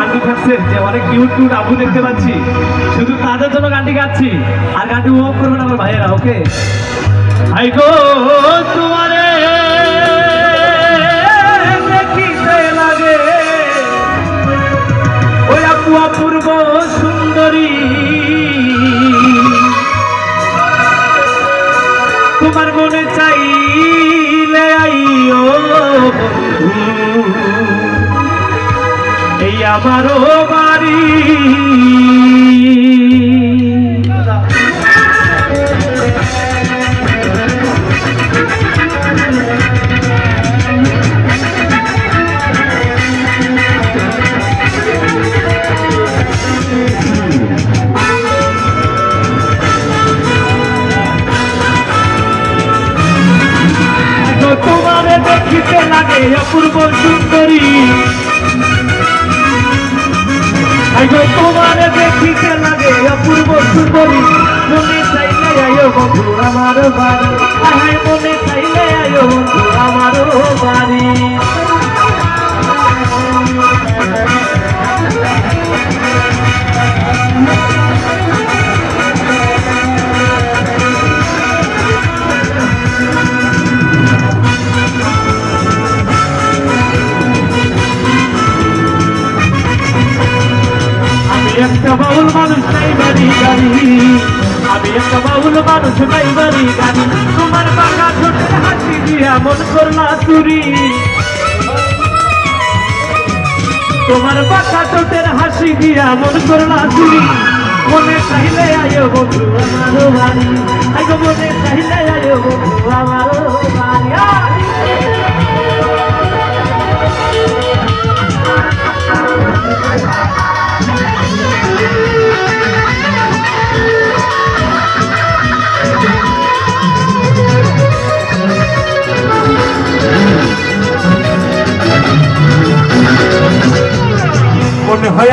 গানটি থাকছেন যে অনেক কিউট কিউট আবু দেখতে পাচ্ছি। শুধু তাদের জন্য গানটি গাচ্ছি। আর গানটি উপভোগ করবেন আমার ভাইয়েরা, ওকে? হাই গো তোমারে দেখিতে লাগে? ওই আপু অপূর্ব সুন্দরী। তোমার মনে চাইলে আইও বন্ধু। আমারও বাড়ি। তোমারে দেখিতে লাগে অপূর্ব সুন্দরী। আইগো, তোমারে দেখিতে লাগে অপূর্ব সুন্দরী। মনে চাইলে আয়ো বন্ধু, আমার বাড়ি। আহাই মনে চাইলে আয়ো বন্ধু আমার বাড়ি। বাউল মানুষ নাই বাড়ি গাড়ি। আমি একটা বাউল মানুষ নাই বাড়ি গাড়ি। তোমার বাঁকা ছোটের হাসি দিয়া মন করলা চুরি। তোমার বাঁকা ছোটের হাসি দিয়া মন করলা চুরি। মনে চাইলে আয়ো বন্ধু আমার বাড়ি। আইগো মনে চাইলে আয়ো বন্ধু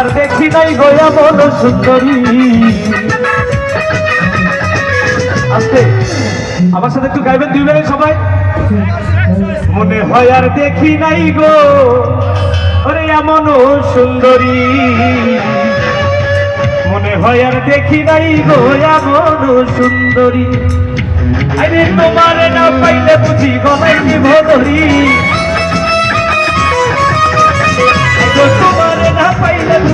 আর দেখি নাই গয়া মন সুন্দরী। আস্তে, আমার সাথে একটু গাইবেন দুই বেলা সবাই? মনে হয় আর দেখি নাই গো, ওরে এমন সুন্দরী। মনে হয় আর দেখি নাই গো এমন সুন্দরী। আরে তোমার না পাইলে বুঝি গলাই দিব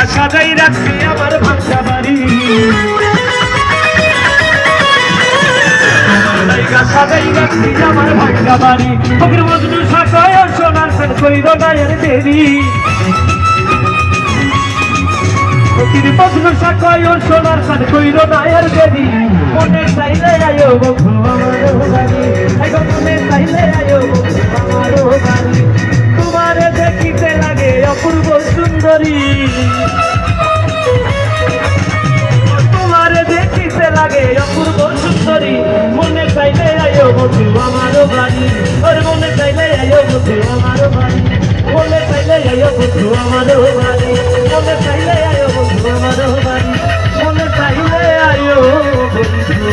লাইগা সাজাই রাখছে আমার ভাষা বাড়ি। সাজাই রাখছে আমার ভাঙা বাড়ি। ফকির মজনু সাকায় সোনার সেন কইর নায়ের দেরি ফকির মজনু সাকায় সোনার সেন কইর নায়ের দেরি মনে চাইলে আয়ো বন্ধু আমার মনে চাইলে আয়ো বন্ধু আয়ো বন্ধু আমার বাড়ি। মনে চাইলে আয়ো বন্ধু আমার বাড়ি। মনে চাইলে আয়ো বন্ধু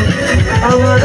আমার